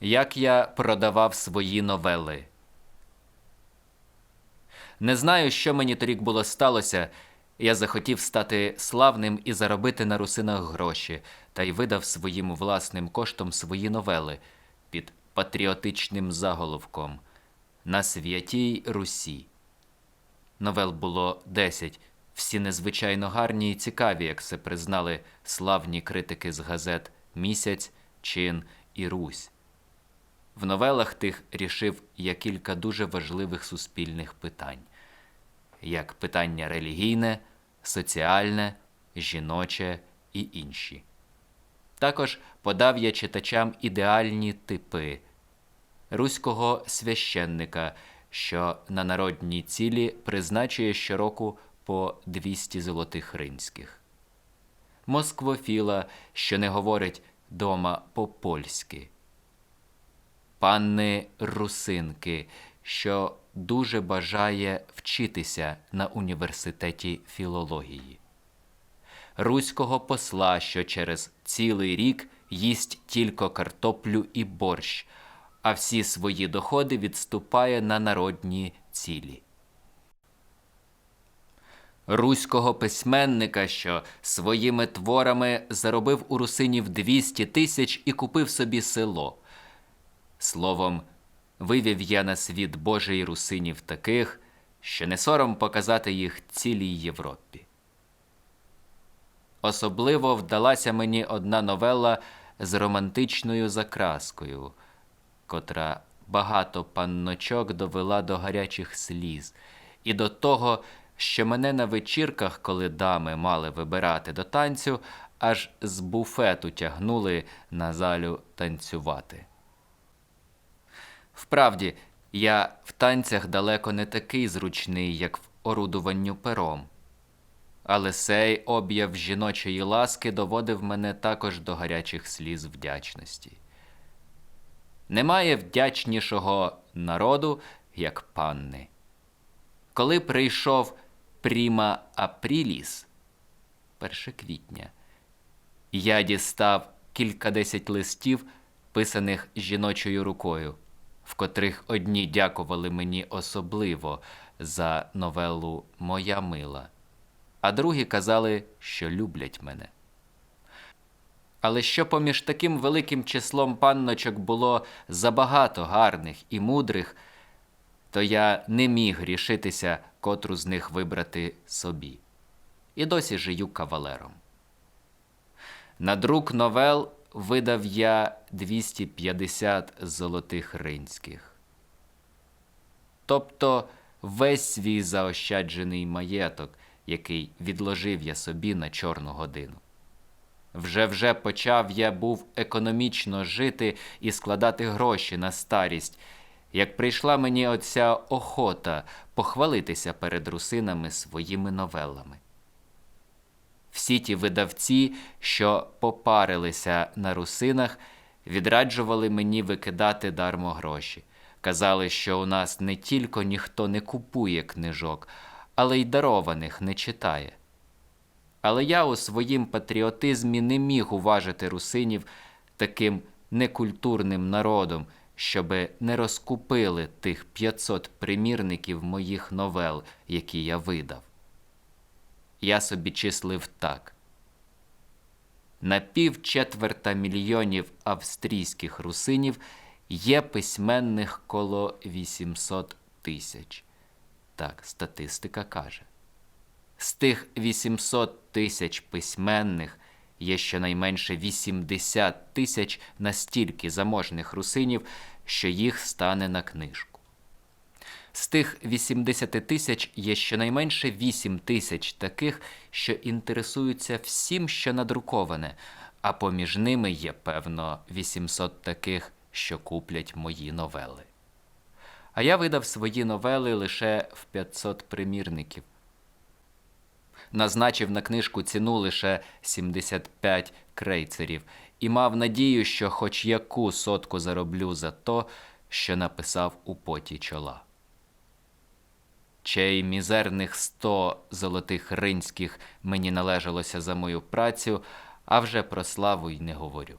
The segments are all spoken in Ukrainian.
Як я продавав свої новели. Не знаю, що мені торік було сталося. Я захотів стати славним і заробити на русинах гроші, та й видав своїм власним коштом свої новели під патріотичним заголовком На святій Русі. Новел було десять, всі незвичайно гарні і цікаві, як це признали славні критики з газет Місяць, Чин і Русь. В новелах тих рішив я кілька дуже важливих суспільних питань, як питання релігійне, соціальне, жіноче і інші. Також подав я читачам ідеальні типи руського священника, що на народні цілі призначує щороку по 200 золотих римських, москвофіла, що не говорить дома по-польськи панни Русинки, що дуже бажає вчитися на університеті філології, руського посла, що через цілий рік їсть тільки картоплю і борщ, а всі свої доходи відступає на народні цілі. Руського письменника, що своїми творами заробив у русинів 200 тисяч і купив собі село. Словом, вивів я на світ Божий русинів таких, що не сором показати їх цілій Європі. Особливо вдалася мені одна новела з романтичною закраскою, котра багато панночок довела до гарячих сліз, і до того, що мене на вечірках, коли дами мали вибирати до танцю, аж з буфету тягнули на залю танцювати. Вправді, я в танцях далеко не такий зручний, як в орудуванню пером. Але сей об'яв жіночої ласки доводив мене також до гарячих сліз вдячності. Немає вдячнішого народу, як панни. Коли прийшов Пріма Апріліс, 1 квітня, я дістав кількадесять листів, писаних жіночою рукою в котрих одні дякували мені особливо за новелу Моя мила, а другі казали, що люблять мене. Але що поміж таким великим числом панночок було забагато гарних і мудрих, то я не міг рішитися котру з них вибрати собі. І досі жию кавалером. На друк новел видав я 250 золотих ринських. Тобто весь свій заощаджений маєток, який відложив я собі на чорну годину. Вже вже почав я був економічно жити і складати гроші на старість, як прийшла мені оця охота похвалитися перед русинами своїми новелами. Всі ті видавці, що попарилися на русинах, відраджували мені викидати дармо гроші. Казали, що у нас не тільки ніхто не купує книжок, але й дарованих не читає. Але я у своїм патріотизмі не міг уважити русинів таким некультурним народом, щоби не розкупили тих 500 примірників моїх новел, які я видав я собі числив так. На півчетверта мільйонів австрійських русинів є письменних коло 800 тисяч. Так, статистика каже. З тих 800 тисяч письменних є щонайменше 80 тисяч настільки заможних русинів, що їх стане на книжку. З тих 80 тисяч є щонайменше 8 тисяч таких, що інтересуються всім, що надруковане, а поміж ними є, певно, 800 таких, що куплять мої новели. А я видав свої новели лише в 500 примірників. Назначив на книжку ціну лише 75 крейцерів і мав надію, що хоч яку сотку зароблю за то, що написав у поті чола чей мізерних сто золотих ринських мені належалося за мою працю, а вже про славу й не говорю.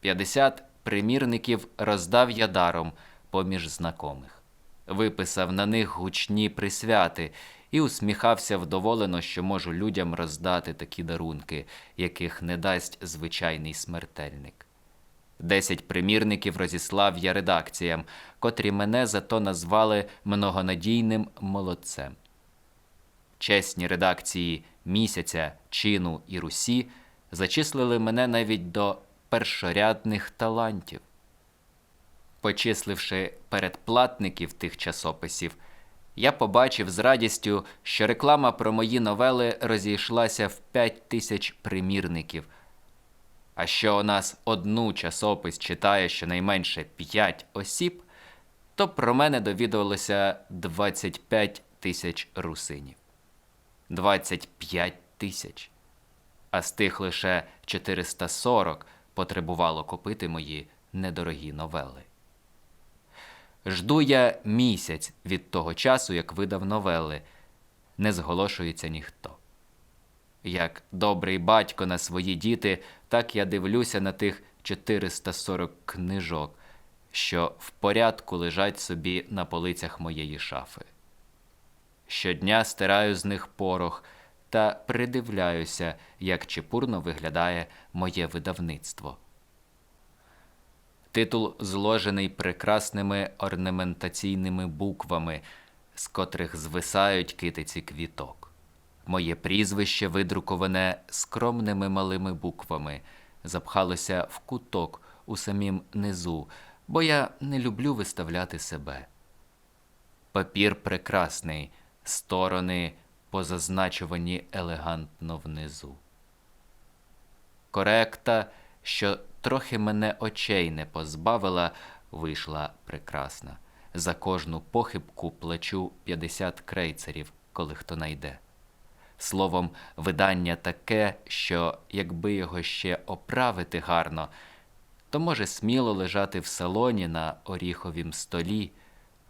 50 примірників роздав я даром поміж знакомих, виписав на них гучні присвяти і усміхався вдоволено, що можу людям роздати такі дарунки, яких не дасть звичайний смертельник. Десять примірників розіслав я редакціям, котрі мене зато назвали многонадійним молодцем. Чесні редакції місяця, чину і Русі зачислили мене навіть до першорядних талантів. Почисливши передплатників тих часописів, я побачив з радістю, що реклама про мої новели розійшлася в п'ять тисяч примірників. А що у нас одну часопис читає щонайменше п'ять осіб, то про мене довідувалося 25 тисяч русинів. 25 тисяч. А з тих лише 440 потребувало купити мої недорогі новели. Жду я місяць від того часу, як видав новели, не зголошується ніхто. Як добрий батько на свої діти, так я дивлюся на тих 440 книжок, що в порядку лежать собі на полицях моєї шафи. Щодня стираю з них порох та придивляюся, як чепурно виглядає моє видавництво. Титул зложений прекрасними орнаментаційними буквами, з котрих звисають китиці квіток. Моє прізвище, видруковане скромними малими буквами, запхалося в куток у самім низу, бо я не люблю виставляти себе. Папір прекрасний, сторони позазначувані елегантно внизу. Коректа, що трохи мене очей не позбавила, вийшла прекрасна. За кожну похибку плачу 50 крейцерів, коли хто найде. Словом, видання таке, що якби його ще оправити гарно, то може сміло лежати в салоні на оріховім столі,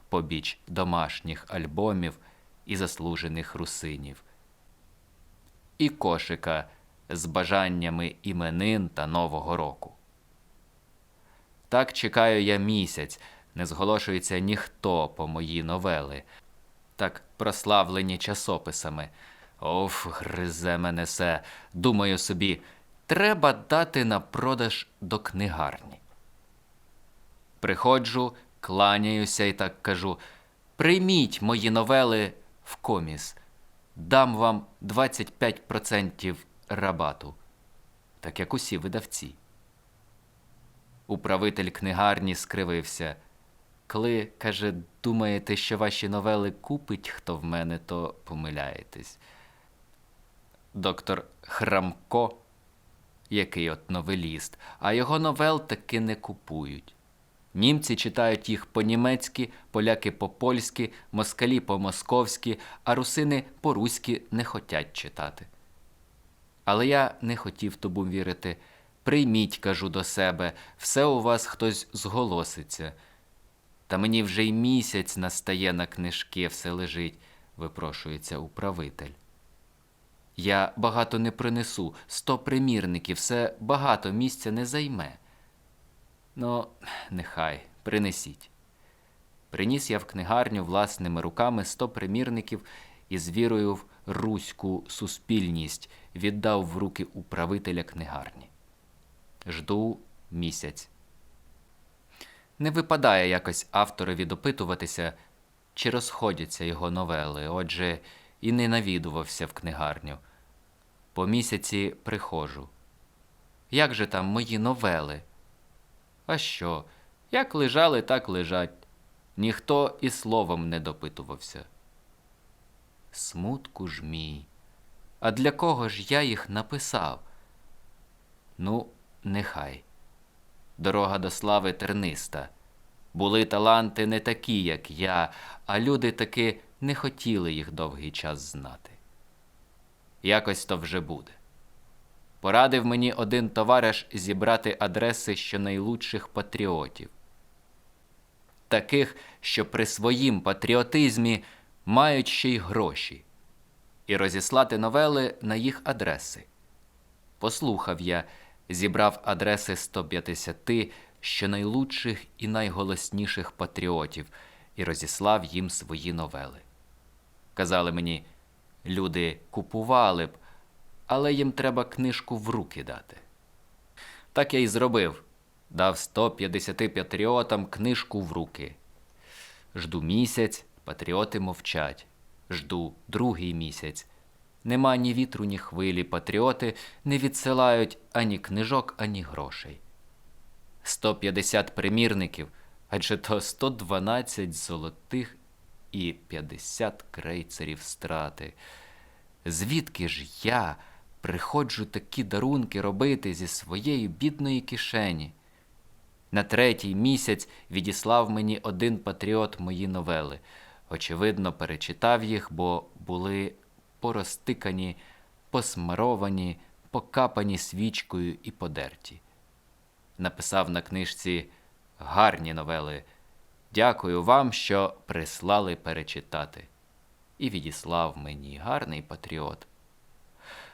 побіч домашніх альбомів і заслужених русинів, і кошика з бажаннями іменин та Нового року. Так чекаю я місяць, не зголошується ніхто по мої новели, так прославлені часописами. Оф, гризе мене се. Думаю собі, треба дати на продаж до книгарні. Приходжу, кланяюся і так кажу: прийміть мої новели в коміс, дам вам 25% рабату, так як усі видавці. Управитель книгарні скривився. Коли, каже, думаєте, що ваші новели купить хто в мене, то помиляєтесь. Доктор Храмко, який от новеліст, а його новел таки не купують. Німці читають їх по-німецьки, поляки по-польськи, москалі по-московськи, а русини по-руськи не хотять читати. Але я не хотів тобі вірити. Прийміть, кажу до себе, все у вас хтось зголоситься. Та мені вже й місяць настає на книжки, все лежить, випрошується управитель. Я багато не принесу, сто примірників, все багато місця не займе. Ну, нехай, принесіть. Приніс я в книгарню власними руками сто примірників і з вірою в руську суспільність віддав в руки управителя книгарні. Жду місяць. Не випадає якось авторові допитуватися, чи розходяться його новели, отже, і не навідувався в книгарню. По місяці приходжу. Як же там мої новели? А що? Як лежали, так лежать. Ніхто і словом не допитувався. Смутку ж мій. А для кого ж я їх написав? Ну, нехай. Дорога до слави терниста. Були таланти не такі, як я, а люди таки не хотіли їх довгий час знати. Якось то вже буде. Порадив мені один товариш зібрати адреси щонайлучших патріотів, таких, що при своїм патріотизмі мають ще й гроші, і розіслати новели на їх адреси. Послухав я, зібрав адреси 150 щонайлучших і найголосніших патріотів і розіслав їм свої новели. Казали мені, люди купували б, але їм треба книжку в руки дати. Так я й зробив. Дав 150 патріотам книжку в руки. Жду місяць, патріоти мовчать. Жду другий місяць. Нема ні вітру, ні хвилі. Патріоти не відсилають ані книжок, ані грошей. 150 примірників, адже то 112 золотих і 50 крейцерів страти. Звідки ж я приходжу такі дарунки робити зі своєї бідної кишені? На третій місяць відіслав мені один патріот мої новели. Очевидно, перечитав їх, бо були порозтикані, посмаровані, покапані свічкою і подерті. Написав на книжці гарні новели. Дякую вам, що прислали перечитати. І відіслав мені гарний патріот.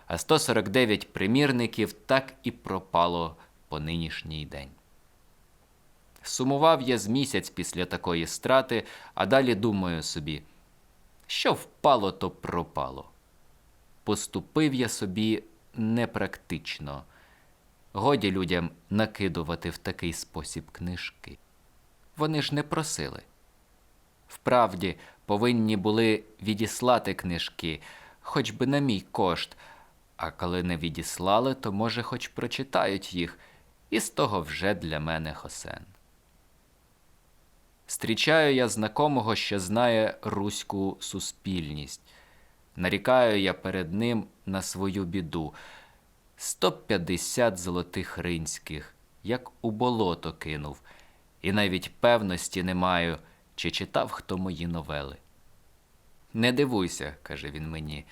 А 149 примірників так і пропало по нинішній день. Сумував я з місяць після такої страти, а далі думаю собі, що впало, то пропало. Поступив я собі непрактично. Годі людям накидувати в такий спосіб книжки. Вони ж не просили. Вправді, повинні були відіслати книжки, хоч би на мій кошт, а коли не відіслали, то, може, хоч прочитають їх, і з того вже для мене хосен. Стрічаю я знакомого, що знає руську суспільність. Нарікаю я перед ним на свою біду. 150 золотих ринських, як у болото кинув, і навіть певності не маю, чи читав хто мої новели. Не дивуйся, каже він мені,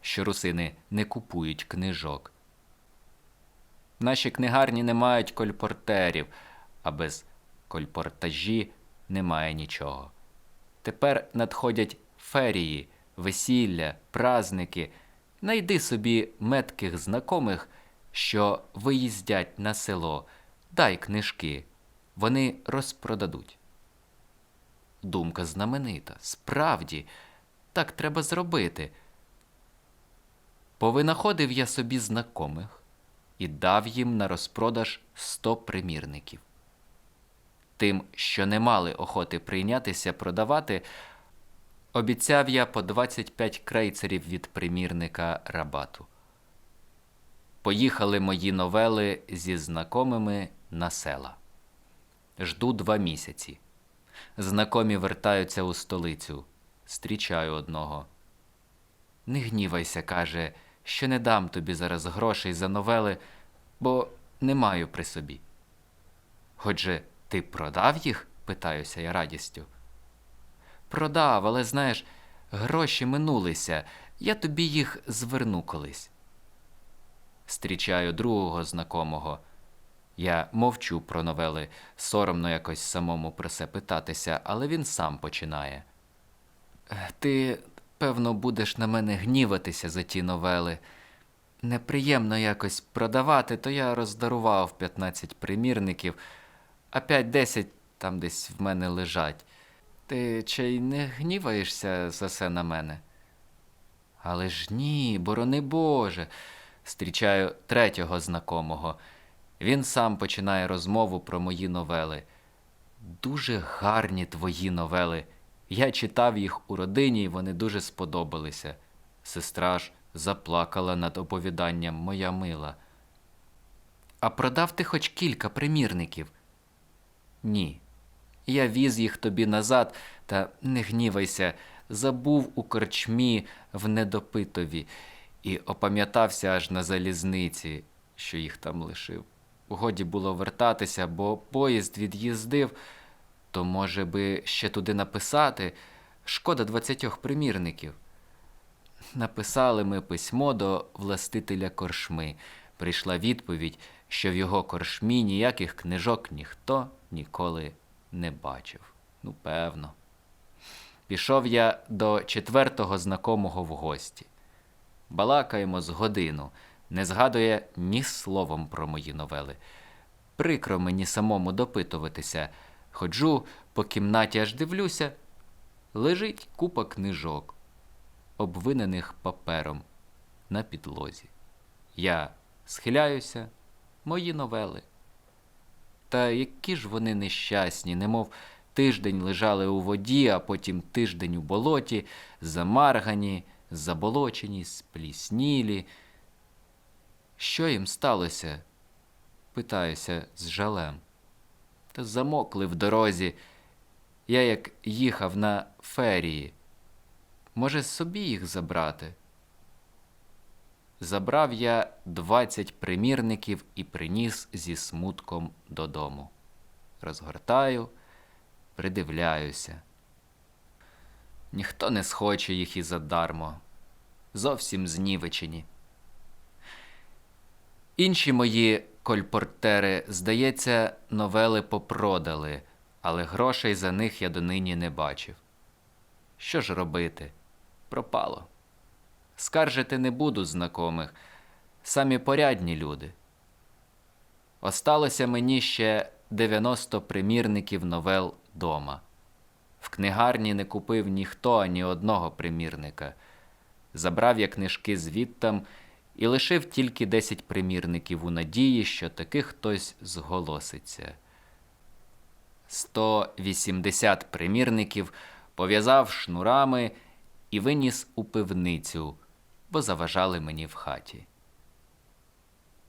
що русини не купують книжок. Наші книгарні не мають кольпортерів, а без кольпортажі немає нічого. Тепер надходять ферії, весілля, праздники. Найди собі метких знакомих, що виїздять на село, дай книжки, вони розпродадуть. Думка знаменита. Справді, так треба зробити. Повинаходив я собі знакомих і дав їм на розпродаж сто примірників. Тим, що не мали охоти прийнятися продавати, обіцяв я по 25 крейцерів від примірника рабату. Поїхали мої новели зі знакомими на села. Жду два місяці. Знакомі вертаються у столицю. Стрічаю одного. Не гнівайся, каже, що не дам тобі зараз грошей за новели, бо не маю при собі. Хоч же ти продав їх? питаюся я радістю. Продав, але знаєш, гроші минулися, я тобі їх зверну колись. Стрічаю другого знакомого. Я мовчу про новели, соромно якось самому про це питатися, але він сам починає. «Е, Ти, певно, будеш на мене гніватися за ті новели. Неприємно якось продавати, то я роздарував 15 примірників, а 5-10 там десь в мене лежать. Ти чи й не гніваєшся за це на мене? Але ж ні, борони Боже. Стрічаю третього знакомого. Він сам починає розмову про мої новели. Дуже гарні твої новели. Я читав їх у родині, і вони дуже сподобалися. Сестра ж заплакала над оповіданням моя мила. А продав ти хоч кілька примірників? Ні. Я віз їх тобі назад, та не гнівайся, забув у корчмі в недопитові і опам'ятався аж на залізниці, що їх там лишив. Годі було вертатися, бо поїзд від'їздив, то, може би, ще туди написати. Шкода двадцятьох примірників. Написали ми письмо до властителя коршми. Прийшла відповідь, що в його коршмі ніяких книжок ніхто ніколи не бачив. Ну, певно. Пішов я до четвертого знакомого в гості. Балакаємо з годину. Не згадує ні словом про мої новели. Прикро мені самому допитуватися. Ходжу по кімнаті, аж дивлюся. Лежить купа книжок, обвинених папером на підлозі. Я схиляюся, мої новели. Та які ж вони нещасні, немов тиждень лежали у воді, а потім тиждень у болоті, замаргані, заболочені, спліснілі. Що їм сталося? питаюся з жалем. Та замокли в дорозі. Я як їхав на ферії. Може, собі їх забрати? Забрав я двадцять примірників і приніс зі смутком додому. Розгортаю, придивляюся. Ніхто не схоче їх і задармо. Зовсім знівечені. Інші мої кольпортери, здається, новели попродали, але грошей за них я донині не бачив. Що ж робити? Пропало. Скаржити не буду знакомих, самі порядні люди. Осталося мені ще 90 примірників новел дома. В книгарні не купив ніхто ані одного примірника. Забрав я книжки звідтам і лишив тільки 10 примірників у надії, що таки хтось зголоситься. 180 примірників пов'язав шнурами і виніс у пивницю, бо заважали мені в хаті.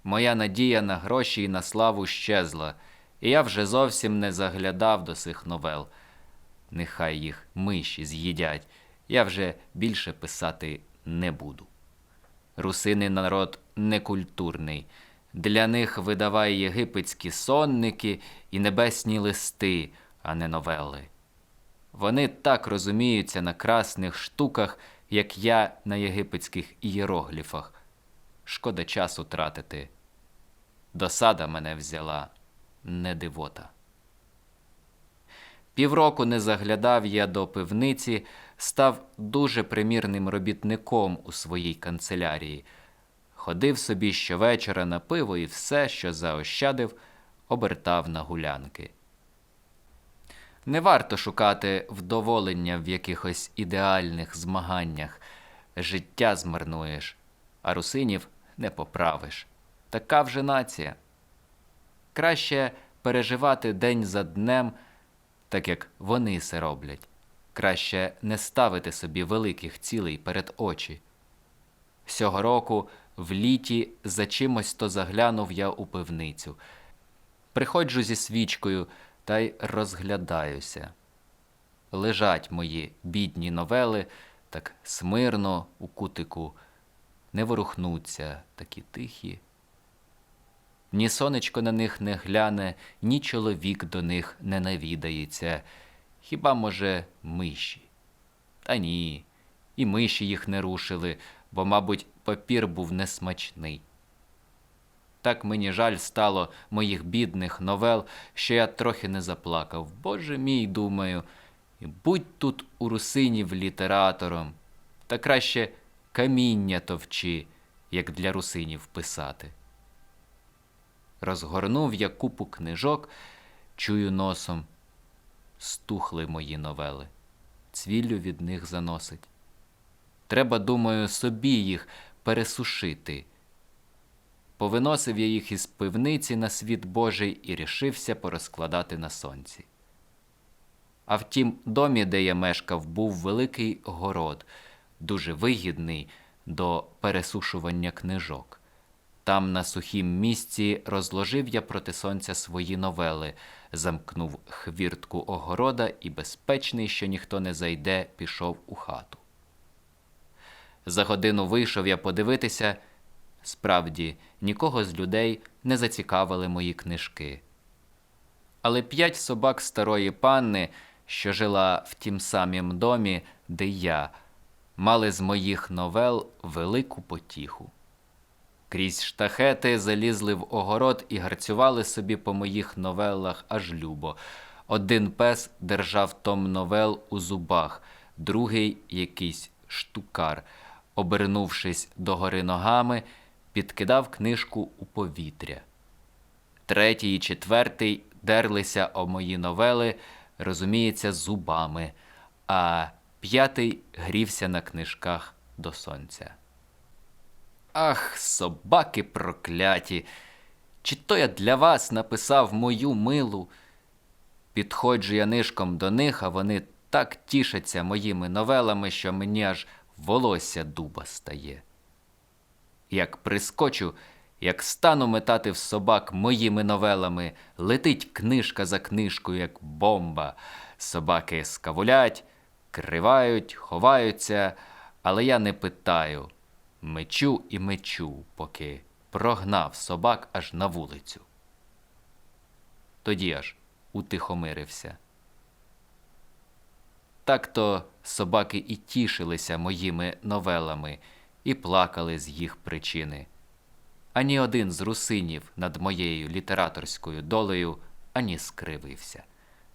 Моя надія на гроші і на славу щезла, і я вже зовсім не заглядав до сих новел. Нехай їх миші з'їдять, я вже більше писати не буду. Русини народ некультурний. Для них видавай єгипетські сонники і небесні листи, а не новели. Вони так розуміються на красних штуках, як я на єгипетських ієрогліфах. Шкода часу тратити. Досада мене взяла, не дивота. Півроку не заглядав я до пивниці, став дуже примірним робітником у своїй канцелярії. Ходив собі щовечора на пиво і все, що заощадив, обертав на гулянки. Не варто шукати вдоволення в якихось ідеальних змаганнях. Життя змарнуєш, а русинів не поправиш. Така вже нація. Краще переживати день за днем, так як вони це роблять. Краще не ставити собі великих цілей перед очі. Сього року в літі за чимось то заглянув я у пивницю. Приходжу зі свічкою та й розглядаюся. Лежать мої бідні новели так смирно у кутику, не ворухнуться такі тихі. Ні сонечко на них не гляне, ні чоловік до них не навідається, хіба, може, миші? Та ні, і миші їх не рушили, бо, мабуть, папір був несмачний. Так мені жаль стало моїх бідних новел, що я трохи не заплакав. Боже мій, думаю, будь тут у русинів літератором, та краще каміння товчи, як для русинів писати. Розгорнув я купу книжок, чую носом. Стухли мої новели, цвіллю від них заносить. Треба, думаю, собі їх пересушити. Повиносив я їх із пивниці на світ Божий і рішився порозкладати на сонці. А в тім домі, де я мешкав, був великий город, дуже вигідний до пересушування книжок. Там, на сухім місці, розложив я проти сонця свої новели, замкнув хвіртку огорода і, безпечний, що ніхто не зайде, пішов у хату. За годину вийшов я подивитися. Справді, нікого з людей не зацікавили мої книжки. Але п'ять собак старої панни, що жила в тім самім домі, де я, мали з моїх новел велику потіху. Крізь штахети залізли в огород і гарцювали собі по моїх новелах аж любо. Один пес держав том новел у зубах, другий якийсь штукар. Обернувшись догори ногами, підкидав книжку у повітря. Третій і четвертий дерлися о мої новели, розуміється, зубами, а п'ятий грівся на книжках до сонця. Ах, собаки прокляті! Чи то я для вас написав мою милу? Підходжу я нишком до них, а вони так тішаться моїми новелами, що мені аж волосся дуба стає. Як прискочу, як стану метати в собак моїми новелами, летить книжка за книжкою, як бомба. Собаки скавулять, кривають, ховаються, але я не питаю. Мечу і мечу, поки прогнав собак аж на вулицю. Тоді аж утихомирився. Так-то собаки і тішилися моїми новелами і плакали з їх причини. Ані один з русинів над моєю літераторською долею ані скривився.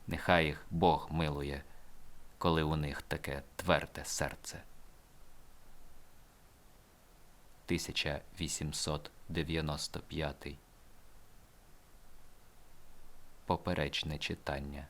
Нехай їх Бог милує, коли у них таке тверде серце. 1895 Поперечне читання